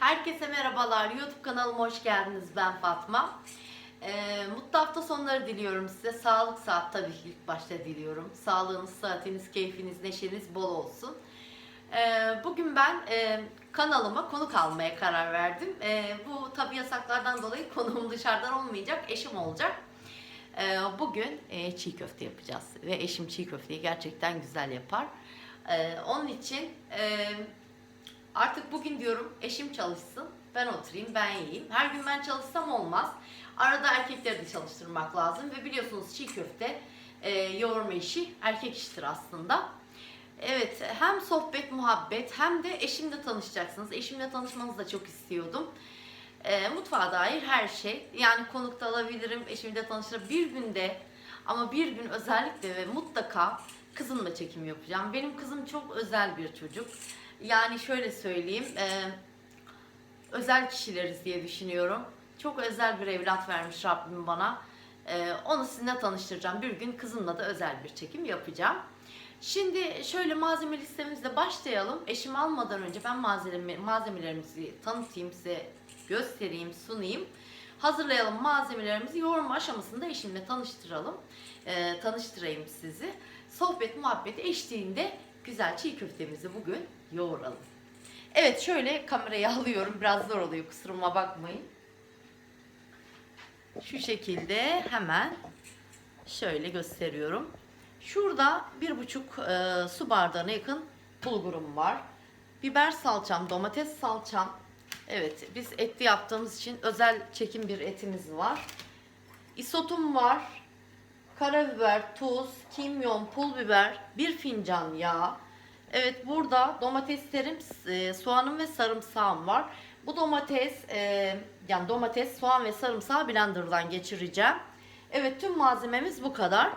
Herkese merhabalar. YouTube kanalıma hoş geldiniz. Ben Fatma. Ee, mutlu hafta sonları diliyorum size. Sağlık saat tabii ilk başta diliyorum. Sağlığınız, saatiniz, keyfiniz, neşeniz bol olsun. Ee, bugün ben e, kanalıma konuk almaya karar verdim. Ee, bu tabii yasaklardan dolayı konuğum dışarıdan olmayacak. Eşim olacak. Ee, bugün e, çiğ köfte yapacağız. Ve eşim çiğ köfteyi gerçekten güzel yapar. Ee, onun için... E, Artık bugün diyorum eşim çalışsın, ben oturayım, ben yiyeyim. Her gün ben çalışsam olmaz. Arada erkekleri de çalıştırmak lazım ve biliyorsunuz çiğ köfte e, yoğurma işi erkek işidir aslında. Evet hem sohbet muhabbet hem de eşimle tanışacaksınız. Eşimle tanışmanızı da çok istiyordum. E, mutfağa dair her şey. Yani konukta alabilirim, eşimle tanıştırırım. Bir günde ama bir gün özellikle ve mutlaka kızımla çekim yapacağım. Benim kızım çok özel bir çocuk. Yani şöyle söyleyeyim, e, özel kişileriz diye düşünüyorum. Çok özel bir evlat vermiş Rabbim bana. E, onu sizinle tanıştıracağım. Bir gün kızımla da özel bir çekim yapacağım. Şimdi şöyle malzeme listemizle başlayalım. Eşimi almadan önce ben malzeme, malzemelerimizi tanıtayım size, göstereyim, sunayım. Hazırlayalım malzemelerimizi yoğurma aşamasında eşimle tanıştıralım. E, tanıştırayım sizi. Sohbet muhabbeti eşliğinde güzel çiğ köftemizi bugün yoğuralım. Evet şöyle kamerayı alıyorum. Biraz zor oluyor kusuruma bakmayın. Şu şekilde hemen şöyle gösteriyorum. Şurada bir buçuk e, su bardağına yakın bulgurum var. Biber salçam, domates salçam. Evet biz etli yaptığımız için özel çekim bir etimiz var. Isotum var. Karabiber, tuz, kimyon, pul biber, bir fincan yağ. Evet burada domateslerim, e, soğanım ve sarımsağım var. Bu domates, e, yani domates, soğan ve sarımsağı blenderdan geçireceğim. Evet tüm malzememiz bu kadar.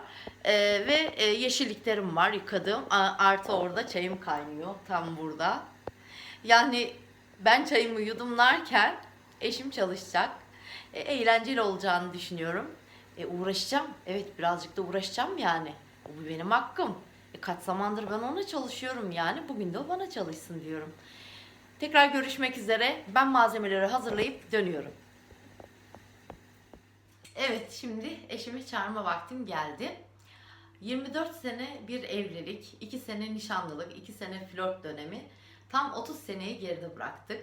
E, ve yeşilliklerim var yıkadığım. Artı orada çayım kaynıyor tam burada. Yani ben çayımı yudumlarken eşim çalışacak. Eğlenceli olacağını düşünüyorum. E, uğraşacağım. Evet birazcık da uğraşacağım yani. Bu benim hakkım. E, kaç zamandır ben ona çalışıyorum yani. Bugün de o bana çalışsın diyorum. Tekrar görüşmek üzere. Ben malzemeleri hazırlayıp dönüyorum. Evet şimdi eşimi çağırma vaktim geldi. 24 sene bir evlilik, 2 sene nişanlılık, 2 sene flört dönemi. Tam 30 seneyi geride bıraktık.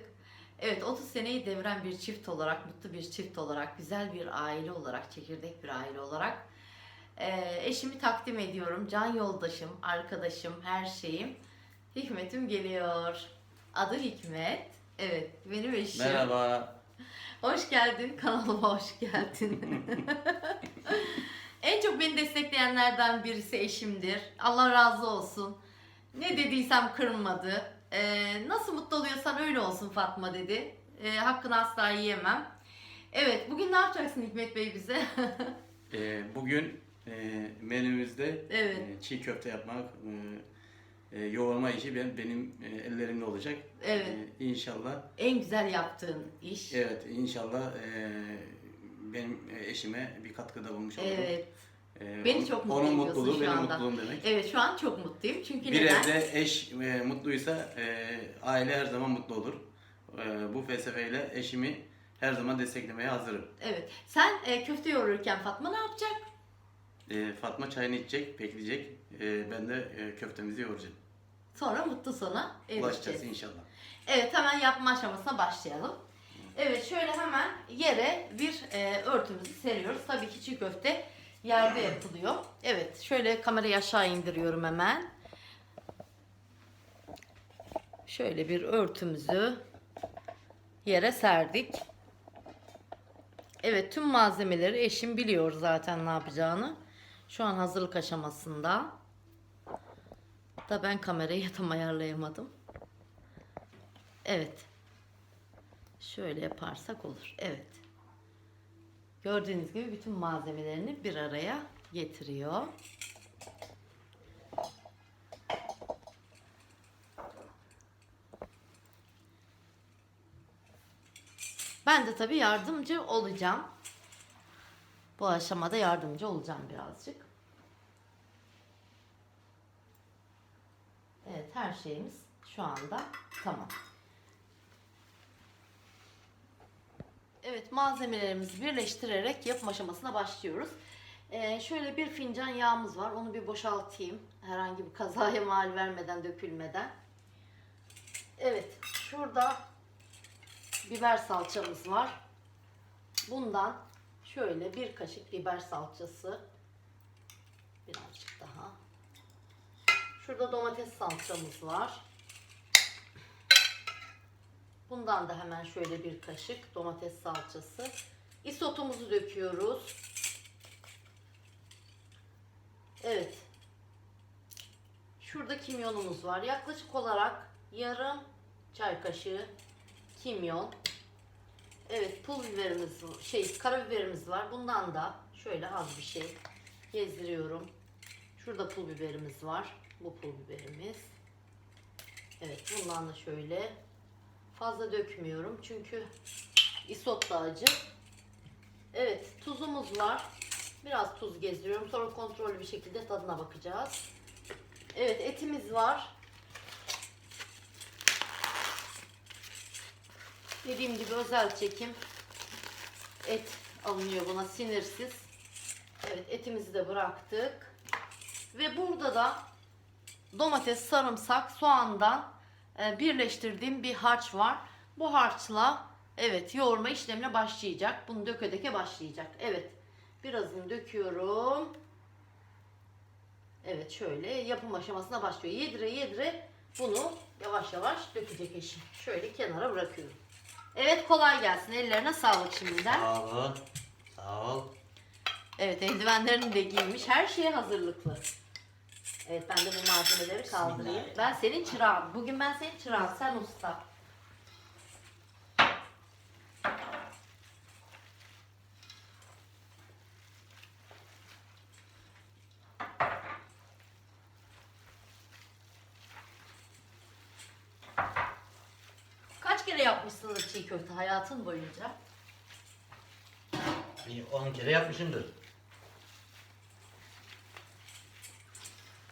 Evet 30 seneyi deviren bir çift olarak, mutlu bir çift olarak, güzel bir aile olarak, çekirdek bir aile olarak e, eşimi takdim ediyorum. Can yoldaşım, arkadaşım, her şeyim. Hikmet'im geliyor. Adı Hikmet. Evet benim eşim. Merhaba. Hoş geldin kanalıma hoş geldin. en çok beni destekleyenlerden birisi eşimdir. Allah razı olsun. Ne dediysem kırmadı. Ee, nasıl mutlu oluyorsan öyle olsun Fatma dedi. Ee, hakkını asla yiyemem. Evet bugün ne yapacaksın Hikmet Bey bize? Ee, bugün e, menümüzde Evet. e, çiğ köfte yapmak, e, e, yoğurma işi ben, benim e, ellerimde olacak. Evet. E, inşallah, en güzel yaptığın iş. evet inşallah e, benim e, eşime bir katkıda bulmuş olurum. Evet. E, Beni çok mutlu Onun mutluluğu şu benim anda. mutluluğum demek. Evet şu an çok mutluyum çünkü Bir neden? evde eş e, mutluysa e, aile her zaman mutlu olur. E, bu felsefeyle eşimi her zaman desteklemeye hazırım. Evet. Sen e, köfte yoğururken Fatma ne yapacak? E, Fatma çayını içecek, bekleyecek. E, ben de e, köftemizi yoğuracağım. Sonra mutlu sona Ulaşacağız erişeceğiz. inşallah. Evet hemen yapma aşamasına başlayalım. Evet şöyle hemen yere bir e, örtümüzü seriyoruz. Tabii ki çiğ köfte yerde yapılıyor. Evet şöyle kamerayı aşağı indiriyorum hemen. Şöyle bir örtümüzü yere serdik. Evet tüm malzemeleri eşim biliyor zaten ne yapacağını. Şu an hazırlık aşamasında. Da ben kamerayı tam ayarlayamadım. Evet. Şöyle yaparsak olur. Evet. Gördüğünüz gibi bütün malzemelerini bir araya getiriyor. Ben de tabii yardımcı olacağım. Bu aşamada yardımcı olacağım birazcık. Evet her şeyimiz şu anda tamam. Evet malzemelerimizi birleştirerek yapım aşamasına başlıyoruz. Ee, şöyle bir fincan yağımız var. Onu bir boşaltayım. Herhangi bir kazaya mal vermeden, dökülmeden. Evet şurada biber salçamız var. Bundan şöyle bir kaşık biber salçası. Birazcık daha. Şurada domates salçamız var. Bundan da hemen şöyle bir kaşık domates salçası. Isotumuzu döküyoruz. Evet. Şurada kimyonumuz var. Yaklaşık olarak yarım çay kaşığı kimyon. Evet, pul biberimiz, şey karabiberimiz var. Bundan da şöyle az bir şey gezdiriyorum. Şurada pul biberimiz var. Bu pul biberimiz. Evet, bundan da şöyle fazla dökmüyorum çünkü isot da acı. Evet, tuzumuz var. Biraz tuz gezdiriyorum. Sonra kontrollü bir şekilde tadına bakacağız. Evet, etimiz var. Dediğim gibi özel çekim et alınıyor buna sinirsiz. Evet etimizi de bıraktık. Ve burada da domates, sarımsak, soğandan e, birleştirdiğim bir harç var. Bu harçla evet yoğurma işlemine başlayacak. Bunu döke döke başlayacak. Evet birazını döküyorum. Evet şöyle yapım aşamasına başlıyor. Yedire yedire bunu yavaş yavaş dökecek eşim. Şöyle kenara bırakıyorum. Evet kolay gelsin. Ellerine sağlık şimdiden. Sağ ol. Sağ ol. Evet eldivenlerini de giymiş. Her şeye hazırlıklı. Evet ben de bu malzemeleri kaldırayım. Ben senin çırağın. Bugün ben senin çırağın. Sen usta. Kaç kere yapmışsınız çiğ köfte hayatın boyunca? Bir 10 kere yapmışımdır.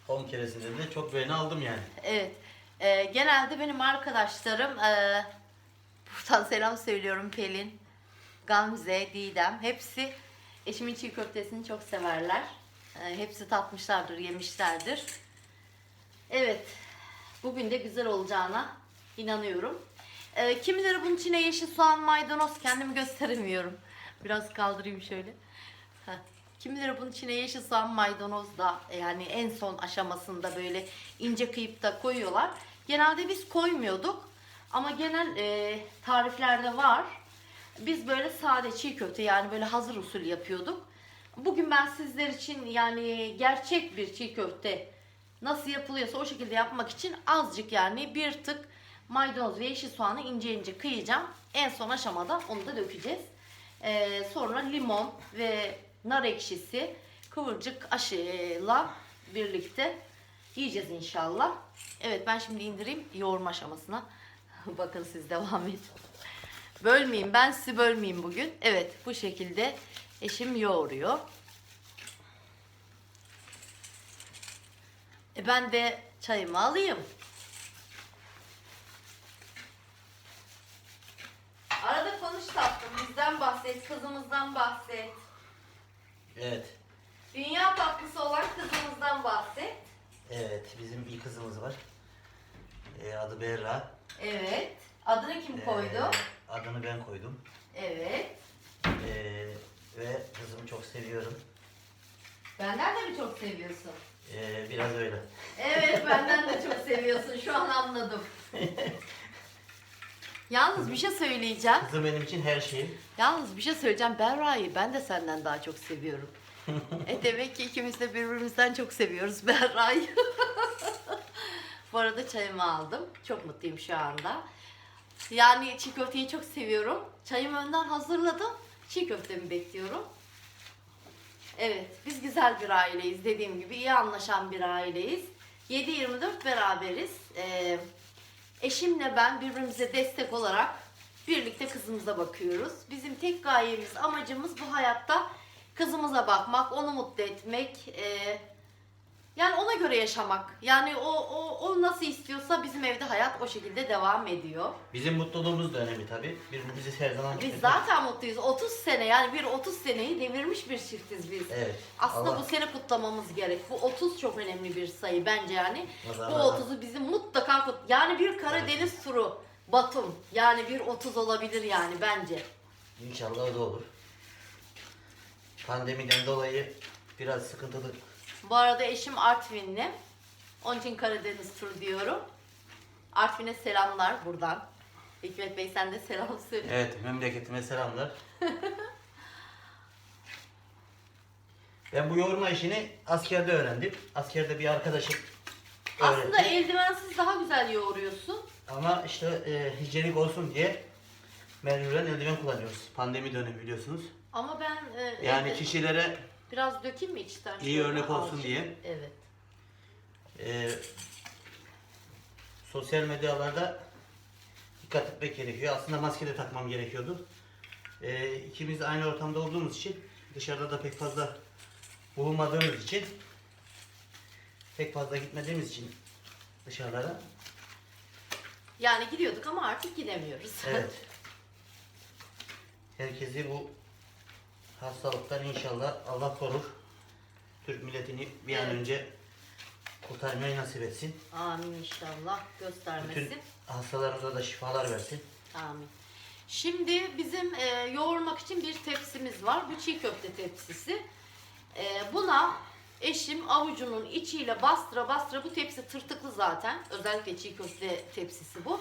10 keresinde de çok beğeni aldım yani. Evet. Ee, genelde benim arkadaşlarım e, buradan selam söylüyorum Pelin, Gamze, Didem. Hepsi eşimin çiğ köftesini çok severler. Ee, hepsi tatmışlardır, yemişlerdir. Evet. Bugün de güzel olacağına inanıyorum. Ee, kimileri bunun içine yeşil soğan, maydanoz kendimi gösteremiyorum. Biraz kaldırayım şöyle. Kimileri bunun içine yeşil soğan, maydanoz da yani en son aşamasında böyle ince kıyıp da koyuyorlar. Genelde biz koymuyorduk ama genel e, tariflerde var. Biz böyle sade çiğ köfte yani böyle hazır usul yapıyorduk. Bugün ben sizler için yani gerçek bir çiğ köfte nasıl yapılıyorsa o şekilde yapmak için azıcık yani bir tık maydanoz ve yeşil soğanı ince ince kıyacağım. En son aşamada onu da dökeceğiz. Ee, sonra limon ve nar ekşisi kıvırcık aşıyla birlikte yiyeceğiz inşallah. Evet ben şimdi indireyim yoğurma aşamasına. Bakın siz devam edin. Bölmeyeyim ben sizi bölmeyeyim bugün. Evet bu şekilde eşim yoğuruyor. E ben de çayımı alayım. Bizden bahset, kızımızdan bahset. Evet. Dünya tatlısı olan kızımızdan bahset. Evet bizim bir kızımız var. Ee, adı Berra. Evet. Adını kim koydu? Ee, adını ben koydum. Evet. Ee, ve kızımı çok seviyorum. Benden de mi çok seviyorsun? Ee, biraz öyle. Evet, benden de çok seviyorsun. Şu an anladım. Yalnız bir şey söyleyeceğim. Kızım benim için her şey. Yalnız bir şey söyleyeceğim. Berra'yı ben de senden daha çok seviyorum. e demek ki ikimiz de birbirimizden çok seviyoruz Berra'yı. Bu arada çayımı aldım. Çok mutluyum şu anda. Yani çiğ köfteyi çok seviyorum. Çayımı önden hazırladım. Çiğ köftemi bekliyorum. Evet, biz güzel bir aileyiz. Dediğim gibi iyi anlaşan bir aileyiz. 7-24 beraberiz. Ee, eşimle ben birbirimize destek olarak birlikte kızımıza bakıyoruz. Bizim tek gayemiz, amacımız bu hayatta kızımıza bakmak, onu mutlu etmek, e, Yani ona göre yaşamak. Yani o, o, o nasıl istiyorsa bizim evde hayat o şekilde devam ediyor. Bizim mutluluğumuz da önemli tabii. Birbirimizi her zaman Biz zaten mutluyuz. 30 sene yani bir 30 seneyi devirmiş bir çiftiz biz. Evet. Aslında Allah bu sene kutlamamız gerek. Bu 30 çok önemli bir sayı bence yani. Bu nazarlardan- 30'u bizim mutlaka kut yani bir Karadeniz turu Batum yani bir 30 olabilir yani bence. İnşallah o da olur. Pandemiden dolayı biraz sıkıntılı. Bu arada eşim Artvinli. Onun için Karadeniz turu diyorum. Artvin'e selamlar buradan. Hikmet Bey sen de selam söyle. Evet, memleketime selamlar. ben bu yoğurma işini askerde öğrendim. Askerde bir arkadaşım Aslında öğretti. eldivensiz daha güzel yoğuruyorsun. Ama işte e, hijyenik olsun diye mecburen eldiven kullanıyoruz. Pandemi dönemi biliyorsunuz. Ama ben e, Yani evde- kişilere biraz dökeyim mi içten? İyi şöyle örnek olsun azıcık? diye. Evet. e, sosyal medyalarda dikkat etmek gerekiyor. Aslında maske de takmam gerekiyordu. E, ikimiz aynı ortamda olduğumuz için dışarıda da pek fazla bulunmadığımız için pek fazla gitmediğimiz için dışarılara Yani gidiyorduk ama artık gidemiyoruz. evet herkesi bu hastalıktan inşallah Allah korur. Türk milletini bir an Evet. önce kurtarmayı nasip etsin. Amin inşallah göstermesin. Bütün hastalarımıza da şifalar versin. Amin. Şimdi bizim e, yoğurmak için bir tepsimiz var. Bu çiğ köfte tepsisi. E, buna eşim avucunun içiyle bastıra bastıra bu tepsi tırtıklı zaten. Özellikle çiğ köfte tepsisi bu.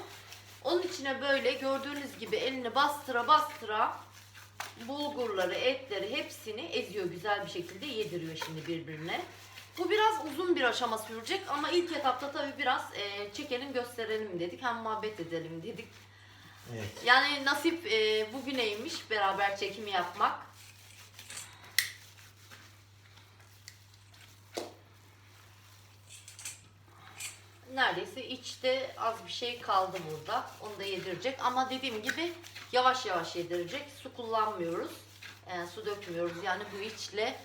Onun içine böyle gördüğünüz gibi elini bastıra bastıra bulgurları, etleri hepsini eziyor güzel bir şekilde yediriyor şimdi birbirine. Bu biraz uzun bir aşama sürecek ama ilk etapta tabii biraz e, çekelim gösterelim dedik. Hem muhabbet edelim dedik. Evet. Yani nasip e, bugüneymiş beraber çekimi yapmak. Neredeyse içte az bir şey kaldı burada. Onu da yedirecek. Ama dediğim gibi yavaş yavaş yedirecek. Su kullanmıyoruz. E, su dökmüyoruz. Yani bu içle,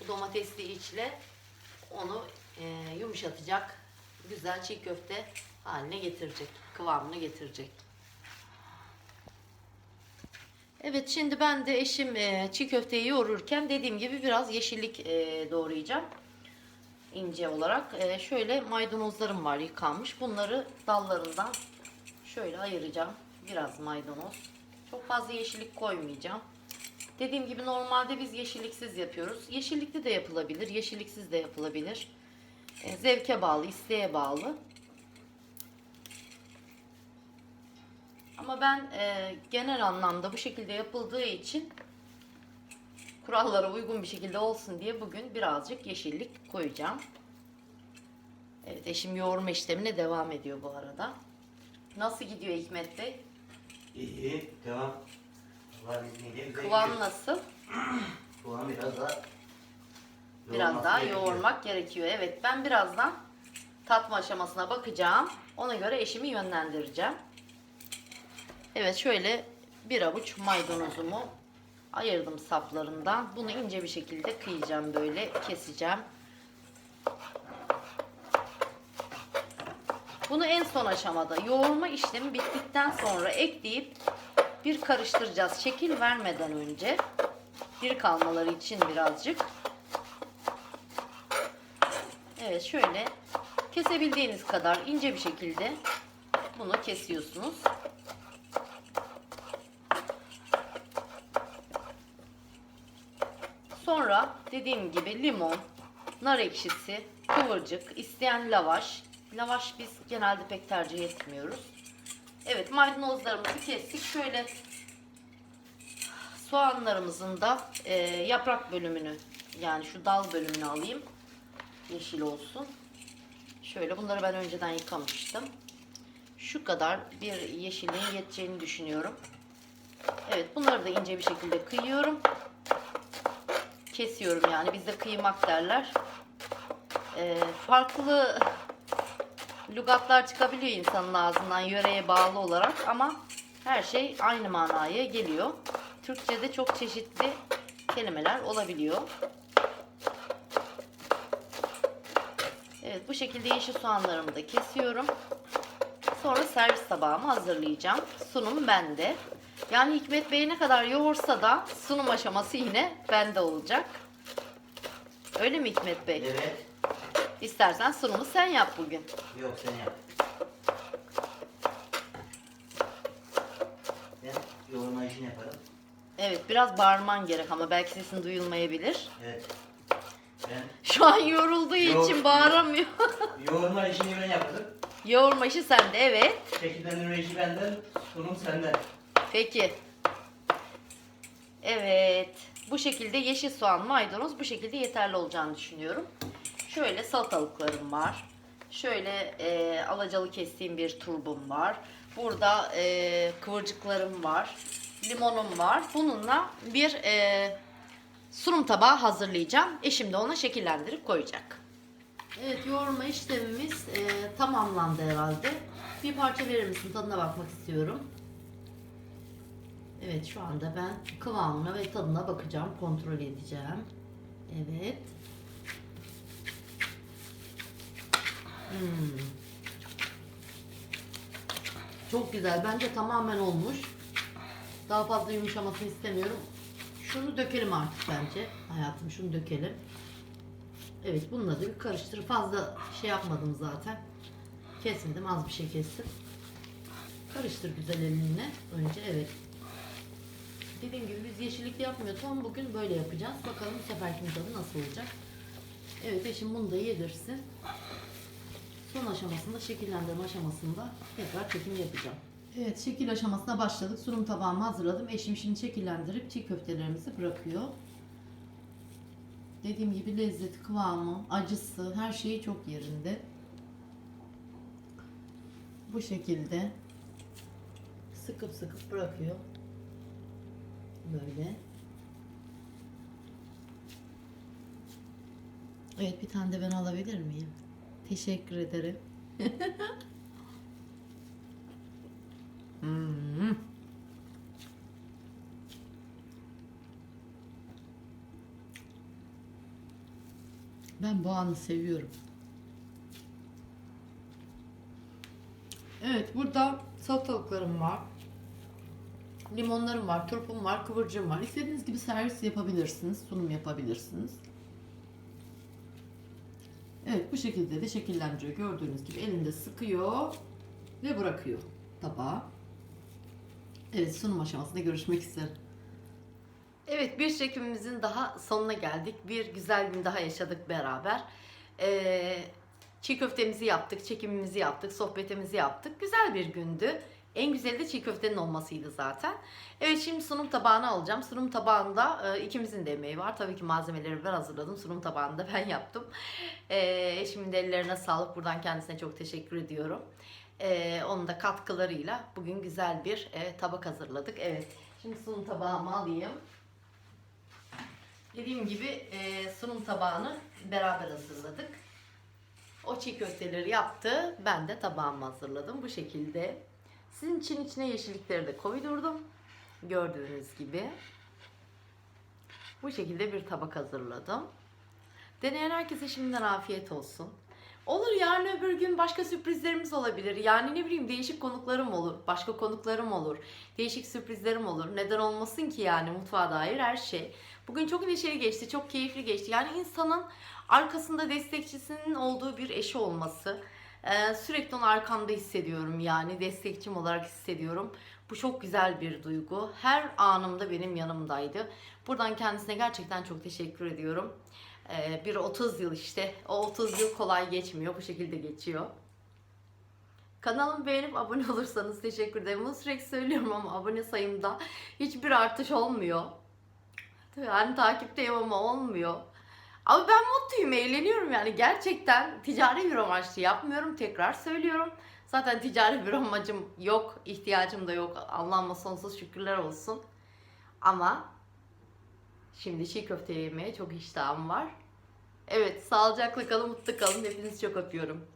bu domatesli içle onu e, yumuşatacak. Güzel çiğ köfte haline getirecek. Kıvamını getirecek. Evet şimdi ben de eşim e, çiğ köfteyi yoğururken dediğim gibi biraz yeşillik e, doğrayacağım. ince olarak. E, şöyle maydanozlarım var yıkanmış. Bunları dallarından şöyle ayıracağım. Biraz maydanoz. Çok fazla yeşillik koymayacağım. Dediğim gibi normalde biz yeşilliksiz yapıyoruz. Yeşillikli de yapılabilir, yeşilliksiz de yapılabilir. E, zevke bağlı, isteğe bağlı. Ama ben e, genel anlamda bu şekilde yapıldığı için kurallara uygun bir şekilde olsun diye bugün birazcık yeşillik koyacağım. Evet eşim yoğurma işlemine devam ediyor bu arada. Nasıl gidiyor Hikmet Bey? İyi, iyi. Devam. Allah'ın izniyle güzel Kıvam gidiyor. nasıl? Kıvam biraz daha Biraz daha gerekiyor. yoğurmak gerekiyor. Evet ben birazdan tatma aşamasına bakacağım. Ona göre eşimi yönlendireceğim. Evet şöyle bir avuç maydanozumu ayırdım saplarından. Bunu ince bir şekilde kıyacağım böyle keseceğim. Bunu en son aşamada yoğurma işlemi bittikten sonra ekleyip bir karıştıracağız. Şekil vermeden önce diri kalmaları için birazcık. Evet şöyle kesebildiğiniz kadar ince bir şekilde bunu kesiyorsunuz. Sonra dediğim gibi limon, nar ekşisi, kıvırcık, isteyen lavaş. Lavaş biz genelde pek tercih etmiyoruz. Evet maydanozlarımızı kestik. Şöyle soğanlarımızın da e, yaprak bölümünü yani şu dal bölümünü alayım. Yeşil olsun. Şöyle bunları ben önceden yıkamıştım. Şu kadar bir yeşilliğin yeteceğini düşünüyorum. Evet bunları da ince bir şekilde kıyıyorum. Kesiyorum yani bizde kıymak derler. E, farklı lügatlar çıkabiliyor insanın ağzından yöreye bağlı olarak ama her şey aynı manaya geliyor. Türkçe'de çok çeşitli kelimeler olabiliyor. Evet bu şekilde yeşil soğanlarımı da kesiyorum. Sonra servis tabağımı hazırlayacağım. Sunum bende. Yani Hikmet Bey ne kadar yoğursa da sunum aşaması yine bende olacak. Öyle mi Hikmet Bey? Evet. İstersen sunumu sen yap bugün. Yok sen yap. Ben yoğurma işini yaparım. Evet biraz bağırman gerek ama belki sesin duyulmayabilir. Evet. Ben Şu an yorulduğu Yo- için bağıramıyor. yoğurma işini ben yaparım. Yoğurma işi sende evet. Şekillendirme işi benden, sunum senden. Peki. Evet. Bu şekilde yeşil soğan, maydanoz bu şekilde yeterli olacağını düşünüyorum. Şöyle salatalıklarım var. Şöyle e, alacalı kestiğim bir turbum var. Burada e, kıvırcıklarım var. Limonum var. Bununla bir e, sunum tabağı hazırlayacağım. Eşim de ona şekillendirip koyacak. Evet yoğurma işlemimiz e, tamamlandı herhalde. Bir parça verir misin? Tadına bakmak istiyorum. Evet şu anda ben kıvamına ve tadına bakacağım. Kontrol edeceğim. Evet. Hmm. Çok güzel. Bence tamamen olmuş. Daha fazla yumuşamasını istemiyorum. Şunu dökelim artık bence. Hayatım şunu dökelim. Evet bununla da bir karıştır. Fazla şey yapmadım zaten. Kesmedim. Az bir şey kestim. Karıştır güzel elinle. Önce evet. Dediğim gibi biz yeşillikli yapmıyoruz ama bugün böyle yapacağız. Bakalım bu seferkin tadı nasıl olacak. Evet eşim bunu da yedirsin. Son aşamasında şekillendirme aşamasında tekrar çekim yapacağım. Evet şekil aşamasına başladık. Sunum tabağımı hazırladım. Eşim şimdi şekillendirip çiğ köftelerimizi bırakıyor. Dediğim gibi lezzeti, kıvamı, acısı her şeyi çok yerinde. Bu şekilde sıkıp sıkıp bırakıyor. Böyle. Evet bir tane de ben alabilir miyim? Teşekkür ederim. Hmm. Ben bu anı seviyorum. Evet burada salatalıklarım var. Limonlarım var, turpum var, kıvırcığım var. İstediğiniz gibi servis yapabilirsiniz, sunum yapabilirsiniz. Bu şekilde de şekillendiriyor. Gördüğünüz gibi elinde sıkıyor ve bırakıyor tabağa. Evet sunum aşamasında görüşmek üzere. Evet bir çekimimizin daha sonuna geldik. Bir güzel gün daha yaşadık beraber. Ee, çiğ köftemizi yaptık, çekimimizi yaptık, sohbetimizi yaptık. Güzel bir gündü. En güzeli de çiğ köftenin olmasıydı zaten. Evet şimdi sunum tabağını alacağım. Sunum tabağında e, ikimizin de emeği var. Tabii ki malzemeleri ben hazırladım. Sunum tabağını da ben yaptım. E, eşimin de ellerine sağlık. Buradan kendisine çok teşekkür ediyorum. E, onun da katkılarıyla bugün güzel bir e, tabak hazırladık. Evet şimdi sunum tabağımı alayım. Dediğim gibi e, sunum tabağını beraber hazırladık. O çiğ köfteleri yaptı. Ben de tabağımı hazırladım bu şekilde. Sizin için içine yeşillikleri de koydurdum. Gördüğünüz gibi. Bu şekilde bir tabak hazırladım. Deneyen herkese şimdiden afiyet olsun. Olur yarın öbür gün başka sürprizlerimiz olabilir. Yani ne bileyim değişik konuklarım olur. Başka konuklarım olur. Değişik sürprizlerim olur. Neden olmasın ki yani mutfağa dair her şey. Bugün çok neşeli geçti. Çok keyifli geçti. Yani insanın arkasında destekçisinin olduğu bir eşi olması. Ee, sürekli onu arkamda hissediyorum yani destekçim olarak hissediyorum. Bu çok güzel bir duygu. Her anımda benim yanımdaydı. Buradan kendisine gerçekten çok teşekkür ediyorum. Ee, bir 30 yıl işte. O 30 yıl kolay geçmiyor. Bu şekilde geçiyor. Kanalımı beğenip abone olursanız teşekkür ederim. Bunu sürekli söylüyorum ama abone sayımda hiçbir artış olmuyor. Yani takipteyim ama olmuyor. Ama ben mutluyum, eğleniyorum yani. Gerçekten ticari bir amaçlı yapmıyorum. Tekrar söylüyorum. Zaten ticari bir amacım yok, ihtiyacım da yok. Allah'ıma sonsuz şükürler olsun. Ama şimdi çiğ köfte yemeye çok iştahım var. Evet, sağlıcakla kalın, mutlu kalın. Hepinizi çok öpüyorum.